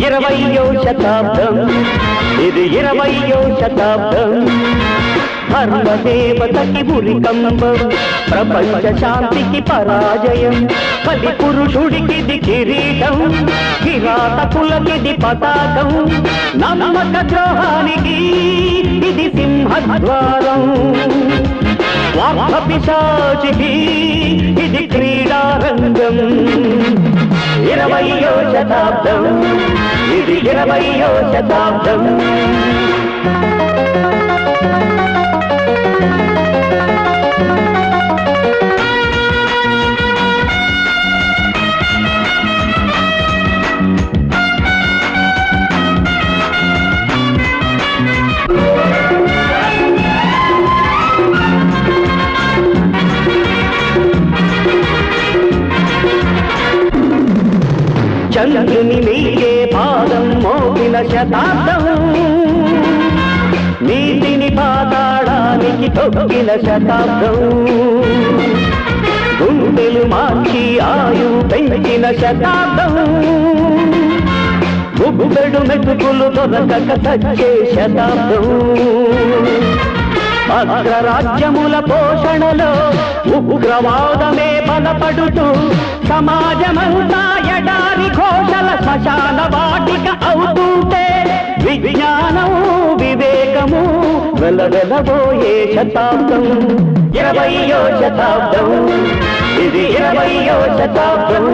ఇరవయో శతాబ్దం. ఇది ఇరవయో శతాబ్దం. ధర్మదేవతకి భూరికంబం ప్రపంచ శాంతికి పరాజయం కలి పురుషుడికిది కిరీటం కిరాతకులకిది పతాకం నమ్మక ద్రోహానికి ఇది సింహద్వారం. స్వార్థ పిశాచికి ఇది క్రీడారంగం. ఇరవయో శతాబ్దం. ఇరవయో శతాబ్దం. చంద్రుని మీకే పాదం మోపిన శతాబ్దం. నీతిని పాతాడానికి తొక్కిన శతాబ్దం. గుండెలు మార్చి ఆయు పెంచిన శతాబ్దం. గుబ్బెడు మెతుకులు దొరకక తచ్చే శతాబ్దం. అగ్రరాజ్యముల పోషణలో ఉగ్రవాదమే బలపడుతూ సమాజమంతా వెలవెలబోయే శతాబ్దం ఇరవయో శతాబ్దం. ఇది ఇరవయో శతాబ్దం.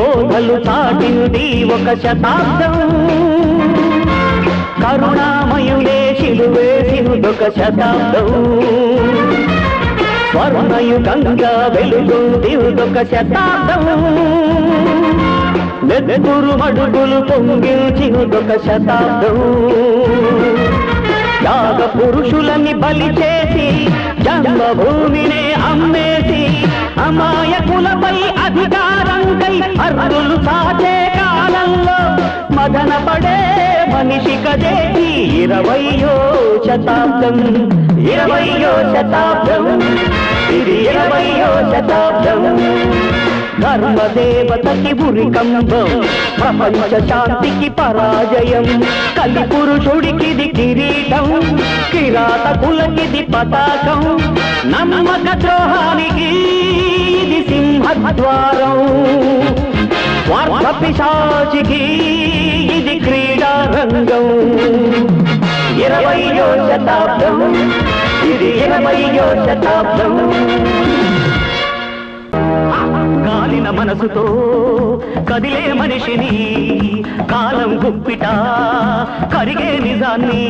బోధలు చాటింది ఒక శతాబ్దం. కరుణామయుడే శిలువేసిందొక శతాబ్దం. స్వర్ణయుగంగా వెలుగుంది శతాబ్దం. నెత్తురు మడుగులు పొంగిల్చినదొక శతాబ్దం. యాగ పురుషులని బలి చేసి జన్మభూమినే అమ్మేసి అమాయకులపై అధికారం పై అర్రులు సాచే కాలంలో మదన పడే మనిషి కదేటి ఇరవయో శతాబ్దం. ఇరవయో శతాబ్దం. ఇది ఇరవయో శతాబ్దం. ధర్మదేవతకి భూరికంబం ప్రపంచ శాంతికి పరాజయం. కలి పురుషుడికిది కిరీటం. కిరాతకులకిది పతాకం. నమ్మక ద్రోహానికి ఇది సింహద్వారం. స్వార్థ పిశాచికి ఇది క్రీడారంగం. ఇరవయో శతాబ్దం ఇది ఇరవయో శతాబ్దం. కాలిన మనసుతో కదిలే మనిషిని కాలం గుప్పిట కరిగే నిజాన్ని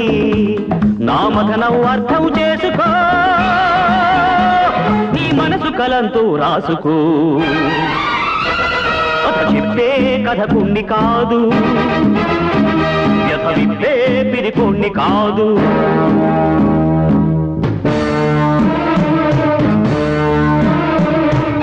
నామధనం అర్థం చేసుకో. నీ మనసు కలంతో రాసుకో. కథ చెప్పే కథ కొన్ని కాదు. వ్యథ విప్పే పిరికొన్ని కాదు.